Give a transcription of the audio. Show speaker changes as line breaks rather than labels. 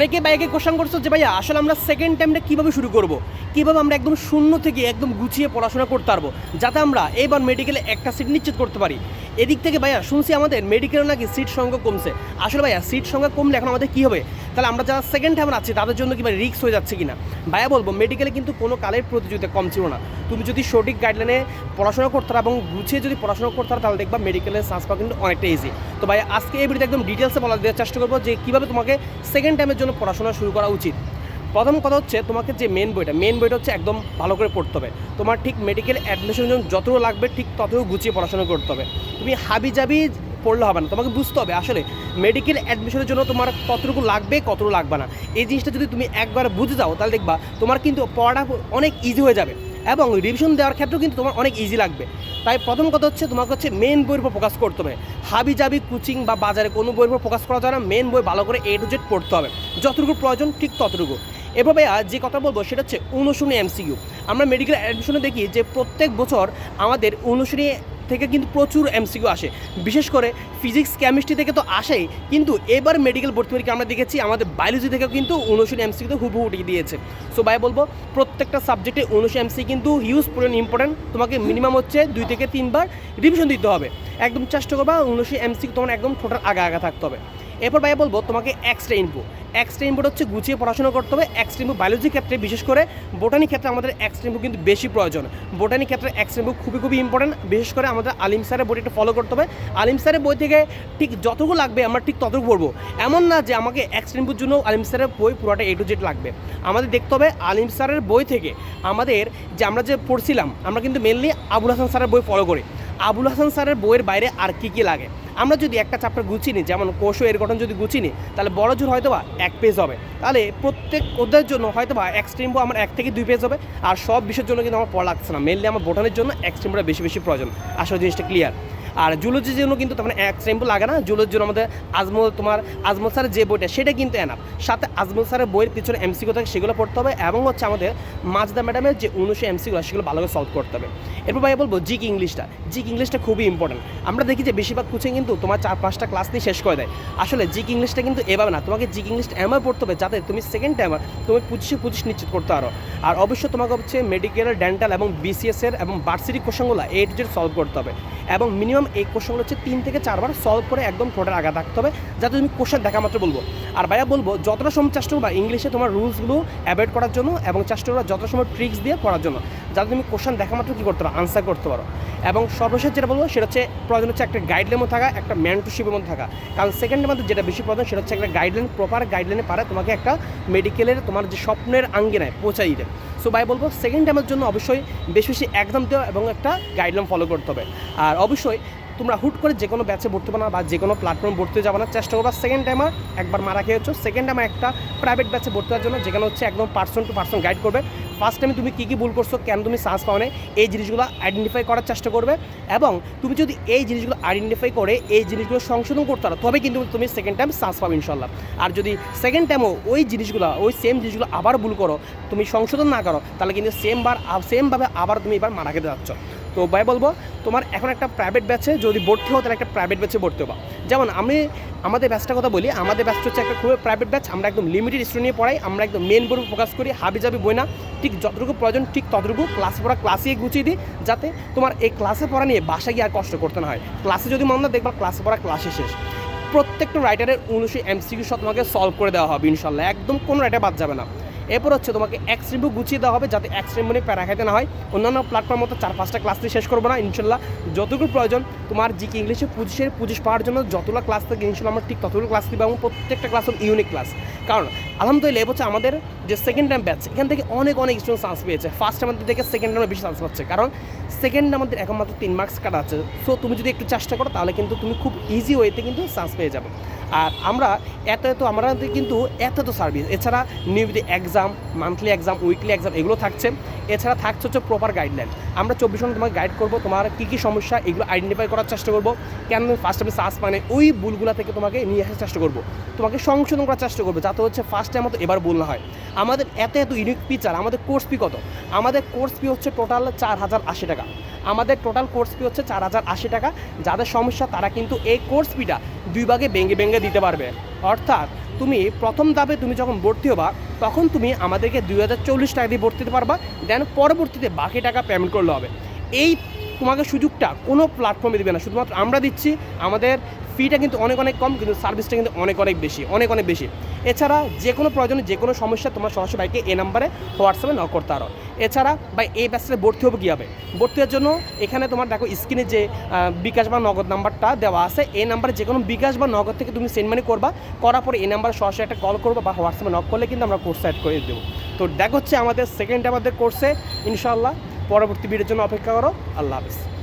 অনেকে বাইকে কোশ্চেন করছ যে, ভাইয়া, আসলে আমরা সেকেন্ড টাইমটা কীভাবে শুরু করব? কীভাবে আমরা একদম শূন্য থেকে একদম গুছিয়ে পড়াশোনা করতে পারব? যাতে আমরা এবার মেডিকেলে একটা সিট নিশ্চিত করতে পারি। এদিক থেকে, ভাইয়া, শুনছি আমাদের মেডিকেলে নাকি সিট সংখ্যা কমছে। আসলে, ভাইয়া সিট সংখ্যা কমলে এখন আমাদের কী হবে? তাহলে আমরা যারা সেকেন্ড টাইম আছি, তাদের জন্য কি ভাই রিক্স হয়ে যাচ্ছে কিনা? ভাইয়া, বলব মেডিকেলে কিন্তু কোনো কালের প্রতিযোগিতা কম ছিল না। তুমি যদি সঠিক গাইডলাইনে পড়াশোনা করতে পারো এবং গুছিয়ে যদি পড়াশোনা করতে পারো, তাহলে দেখবা মেডিকেলের চান্স পাওয়া কিন্তু অনেকটা ইজি তো ভাই, আজকে এই ভিডিওতে একদম ডিটেলসে বলা দেওয়ার চেষ্টা করব যে কীভাবে তোমাকে সেকেন্ড টাইমের জন্য পড়াশোনা শুরু করা উচিত। প্রথম কথা হচ্ছে, তোমাকে যে মেন বইটা মেন বইটা হচ্ছে একদম ভালো করে পড়তে হবে। তোমার ঠিক মেডিকেল অ্যাডমিশনের জন্য যতটুকু লাগবে, ঠিক ততটুকু গুছিয়ে পড়াশোনা করতে হবে। তুমি হাবি জাবি পড়লে হবে না, তোমাকে বুঝতে হবে আসলে মেডিকেল অ্যাডমিশনের জন্য তোমার কতটুকু লাগবে কতটুকু লাগবে না। এই জিনিসটা যদি তুমি একবার বুঝে যাও, তাহলে দেখবা তোমার কিন্তু পড়াটা অনেক ইজি হয়ে যাবে। এবং রিভিশন দেওয়ার ক্ষেত্রেও কিন্তু তোমার অনেক ইজি লাগবে। তাই প্রথম কথা হচ্ছে তোমাকে হচ্ছে মেন বইয়ের উপর ফোকাস করতে হবে। হাবি জাবি কোচিং বা বাজারে কোনো বইয়ের উপর ফোকাস করা যায় না মেন বই ভালো করে এ টু জেড পড়তে হবে। যতটুকু প্রয়োজন ঠিক ততটুকু। এভাবে আজ যে কথা বলব সেটা হচ্ছে অনুশূন্য এমসিকিউ আমরা মেডিকেল অ্যাডমিশনে দেখি যে প্রত্যেক বছর আমাদের অনুশূন্য থেকে কিন্তু প্রচুর এমসিকিউ আসে। বিশেষ করে ফিজিক্স কেমিস্ট্রি থেকে তো আসেই, কিন্তু এবার মেডিকেল ভর্তি পরীক্ষা আমরা দেখেছি আমাদের বায়োলজি থেকেও কিন্তু উনশো এমসিকিউ তো হুবহু উঠিয়ে দিয়েছে। সো ভাই, বলব, প্রত্যেকটা সাবজেক্টে উনশো এমসি কিন্তু হিউজ পরিমাণ ইম্পর্টেন্ট তোমাকে মিনিমাম হচ্ছে দুই থেকে তিনবার রিভিশন দিতে হবে। একদম চেষ্টা করবা উনশো এমসি তোমার একদম টোটাল আগা আগা থাকতে হবে। এরপর ভাই, বলব, তোমাকে এক্সট্রা ইনপু এক্সট্রা বোর্ড হচ্ছে গুছিয়ে পড়াশোনা করতে হবে। এক্সট্রা ইনপু বায়োলজি ক্ষেত্রে, বিশেষ করে বোটানি ক্ষেত্রে আমাদের এক্সট্রা ইনপু কিন্তু বেশি প্রয়োজন। বোটানি ক্ষেত্রে এক্সট্রা ইনপু খুবই খুবই ইম্পর্টেন্ট বিশেষ করে আমাদের আলিম স্যারের বইটা ফলো করতে হবে। আলিম স্যারের বই থেকে ঠিক যতটুকু লাগবে, আমরা ঠিক ততটুকু পড়ব। এমন না যে আমাকে এক্সট্রা ইনপুর জন্য আলিম স্যারের বই পুরোটা এ টু জেড লাগবে। আমাদের দেখতে হবে আলিম স্যারের বই থেকে আমাদের যে আমরা যে পড়ছিলাম, আমরা কিন্তু মেনলি আবুল হাসান স্যারের বই ফলো করি। আবুল হাসান স্যারের বইয়ের বাইরে আর কী কী লাগে? আমরা যদি একটা চ্যাপ্টার গুছিয়ে নিই, যেমন কোষ এর গঠন যদি গুছিয়ে নিই, তাহলে বড় জোর হয়তো বা এক পেজ হবে। তাহলে প্রত্যেক অধ্যায়ের জন্য হয়তো বা এক্সট্রিমবো আমার এক থেকে দুই পেজ হবে, আর সব বিষয়ের জন্য কিন্তু আমার পড়া লাগছে না। মেনলি আমার বোটানের জন্য এক্সট্রিমবোটা বেশি বেশি প্রয়োজন। আসলে জিনিসটা ক্লিয়ার আর জুলজির জন্য কিন্তু তখন এক টেম্পো লাগে না। জুলজির জন্য আমাদের আজমল, তোমার আজমল স্যারের যে বইটা, সেটা কিন্তু এনাফ সাথে আজমল স্যারের বইয়ের পিছনে এমসিকিউ থাকে, সেগুলো পড়তে হবে এবং হচ্ছে আমাদের মাজদা ম্যাডামের যে উনিশশো এমসিকিউ সেগুলো ভালো করে সলভ করতে হবে। এরপর ভাই বলব জিক ইংলিশটা। জিক ইংলিশটা খুবই ইম্পর্টেন্ট আমরা দেখি যে বেশিরভাগ কোচিং কিন্তু তোমার চার, পাঁচটা ক্লাস নিয়ে শেষ করে দেয়। আসলে জিক ইংলিশটা কিন্তু এভাবে না। তোমাকে জিক ইংলিশটা এমন পড়তে হবে যাতে তুমি সেকেন্ড টাইমার তুমি পঁচিশে পঁচিশ নিশ্চিত করতে পারো। আর অবশ্যই তোমাকে হচ্ছে মেডিকেল ডেন্টাল এবং বিসিএস এর এবং বার্সিটিক কোশ্চেনগুলো এ টু জেড সলভ করতে হবে। এবং মিনিমাম এই কোশ্চেনগুলো হচ্ছে তিন থেকে চারবার সলভ করে একদম টোটাল আগা থাকতে হবে। যাতে তুমি কোশ্চেন দেখা মাত্র বলব। আর ভাইয়া বলব, যতটা সময় চেষ্টা করবা ইংলিশে তোমার রুলসগুলো অ্যাভয়েড করার জন্য এবং চেষ্টা করবা যত সময় ট্রিক্স দিয়ে পড়ার জন্য, যাতে তুমি কোশ্চেন দেখা মাত্র কী করতে পারো আনসার করতে পারো। এবং সর্বশেষ যেটা বলব, সেটা হচ্ছে প্রয়োজন হচ্ছে একটা গাইডলাইনের মধ্যে থাকা, একটা মেন্টরশিপের মধ্যে থাকা। কারণ সেকেন্ডের মধ্যে যেটা বেশি প্রয়োজন, সেটা হচ্ছে একটা গাইডলাইন প্রপার গাইডলাইনে পারে, তোমাকে একটা মেডিকেলের তোমার যে স্বপ্নের আঙ্গিনায় পৌঁছাই দিতে। সো ভাই বলব সেকেন্ড টাইমের জন্য অবশ্যই বেশি বেশি এক্সাম দেওয়া এবং একটা গাইডলাইন ফলো করতে হবে। আর অবশ্যই তোমরা হুট করে যে কোনো ব্যাচে ভর্তি হবে না বা যে কোনো প্ল্যাটফর্ম ভর্তি যাবে না। চেষ্টা করবা সেকেন্ড টাইমার একবার মারা খেয়েছো সেকেন্ড টাইমে একটা প্রাইভেট ব্যাচে ভর্তি হওয়ার জন্য যেখানে হচ্ছে একদম পার্সন টু পার্সন গাইড করবে। ফার্স্ট টাইমে তুমি কী কী ভুল করছ, কেন তুমি চান্স পাও না এই জিনিসগুলো আইডেন্টিফাই করার চেষ্টা করবে। এবং তুমি যদি এই জিনিসগুলো আইডেন্টিফাই করে, এই জিনিসগুলো সংশোধন করতে পারো, তবে কিন্তু তুমি সেকেন্ড টাইম চান্স পাবে ইনশাল্লাহ আর যদি সেকেন্ড টাইমও ওই জিনিসগুলো, ওই সেম জিনিসগুলো আবার ভুল করো, তুমি সংশোধন না করো, তাহলে কিন্তু সেম বার সেমভাবে আবার তুমি এবার মারা খেতে যাচ্ছ। তো ভাই বলব, তোমার এখন একটা প্রাইভেট ব্যাচে যদি ভর্তি হও, তাহলে একটা প্রাইভেট ব্যাচে ভর্তি হবা। যেমন আমি, আমাদের ব্যাচটার কথা বলি, আমাদের ব্যাচটা হচ্ছে একটা খুবই প্রাইভেট ব্যাচ আমরা একদম লিমিটেড স্টুডেন্ট নিয়ে পড়াই, আমরা একদম মেন বোর্ড ফোকাস করি হাবি যাবি বই না, ঠিক যতটুকু প্রয়োজন, ঠিক ততটুকু ক্লাস পড়া ক্লাসেই গুছিয়ে দিই, যাতে তোমার এই ক্লাসে পড়া নিয়ে বাসায় গিয়ে আর কষ্ট করতে না হয়। ক্লাসে যদি মন না, দেখবা ক্লাসে পড়া ক্লাসে শেষ। প্রত্যেকটা রাইটারের উনিশশো এমসিকিউ সব তোমাকে সলভ করে দেওয়া হবে, ইনশাল্লাহ। একদম কোনো রাইটার বাদ যাবে না। এরপর হচ্ছে তোমাকে বুক গুছিয়ে দেওয়া হবে যাতে এক্সট্রিম মনে প্যারা খাইতে না হয়। অন্যান্য প্ল্যাটফর্ম মতো চার পাঁচটা ক্লাস দিয়ে শেষ করব না, ইনশাল্লাহ। যতটুকু প্রয়োজন, তোমার জিকে ইংলিশে পুজিশের পুজিশ পাওয়ার জন্য যতগুলো ক্লাস থাকে, ইনশাল্লাহ আমরা ঠিক ততগুলো ক্লাস দিব এবং প্রত্যেকটা ক্লাস হল ইউনিক ক্লাস কারণ, আলহামদুলিল্লাহ হচ্ছে আমাদের যে সেকেন্ড টাইম ব্যাচ এখান থেকে অনেক অনেক স্টুডেন্ট চান্স পেয়েছে। ফার্স্ট আমাদের থেকে সেকেন্ড টাইমে বেশি চান্স পাচ্ছে। কারণ সেকেন্ড আমাদের এখন মাত্র তিন মার্কস কাটা আছে। সো তুমি যদি একটু চেষ্টা করো, তাহলে কিন্তু তুমি খুব ইজি ওয়েতে কিন্তু চান্স পেয়ে যাবে। আর আমরা, এত এত আমাদের কিন্তু এত এত সার্ভিস এছাড়া নিয়মিত exam monthly exam weekly exam এগুলো থাকছে। এছাড়া থাকছে হচ্ছে প্রপার গাইডলাইন আমরা চব্বিশ ঘণ্টা তোমাকে গাইড করব, তোমার কী কী সমস্যা, এগুলো আইডেন্টিফাই করার চেষ্টা করব। কেন ফার্স্ট টাইমে সার্চ মানে ওই ভুলগুলো থেকে তোমাকে নিয়ে আসার চেষ্টা করব। তোমাকে সংশোধন করার চেষ্টা করব, যাতে হচ্ছে ফার্স্ট টাইম মতো এবার ভুল না হয়। আমাদের এত এত ইউনিক ফিচার আমাদের কোর্স ফি কত? আমাদের কোর্স ফি হচ্ছে টোটাল চার হাজার আশি টাকা। আমাদের টোটাল কোর্স ফি হচ্ছে চার হাজার আশি টাকা। যাদের সমস্যা, তারা কিন্তু এই কোর্স ফিটা দুই ভাগে বেঙ্গে ভেঙে দিতে পারবে। অর্থাৎ তুমি প্রথম ধাপে তুমি যখন ভর্তি হবা, তখন তুমি আমাদেরকে দুই হাজার চল্লিশ টাকা দিয়ে ভর্তি দিতে পারবা। দেন পরবর্তীতে বাকি টাকা পেমেন্ট করলে হবে। এই তোমাকে সুযোগটা কোনো প্ল্যাটফর্মে দেবে না। শুধুমাত্র আমরা দিচ্ছি, আমাদের ফিটা কিন্তু অনেক অনেক কম, কিন্তু সার্ভিসটা কিন্তু অনেক অনেক বেশি, অনেক অনেক বেশি। এছাড়া যে কোনো প্রয়োজনে যে কোনো সমস্যা তোমার সরাসরি বাইকে এই নাম্বারে হোয়াটসঅ্যাপে নক করতে পারো। এছাড়া বা এই ব্যাচে ভর্তি হবে কীভাবে? ভর্তি হওয়ার জন্য এখানে তোমার দেখো স্ক্রিনে যে বিকাশ বা নগদ নাম্বারটা দেওয়া আছে, এই নাম্বারে যে কোনো বিকাশ বা নগদ থেকে তুমি সেন্ড মানি করবা, করার পরে এই নাম্বারে সরাসরি একটা কল করব বা হোয়াটসঅ্যাপে নক করলে কিন্তু আমরা কোর্স অ্যাড করে দেবো। তো দেখ হচ্ছে আমাদের সেকেন্ড আমাদের কোর্সে ইনশাল্লাহ পরবর্তী ভিডিওর জন্য অপেক্ষা করো। আল্লাহ হাফিজ।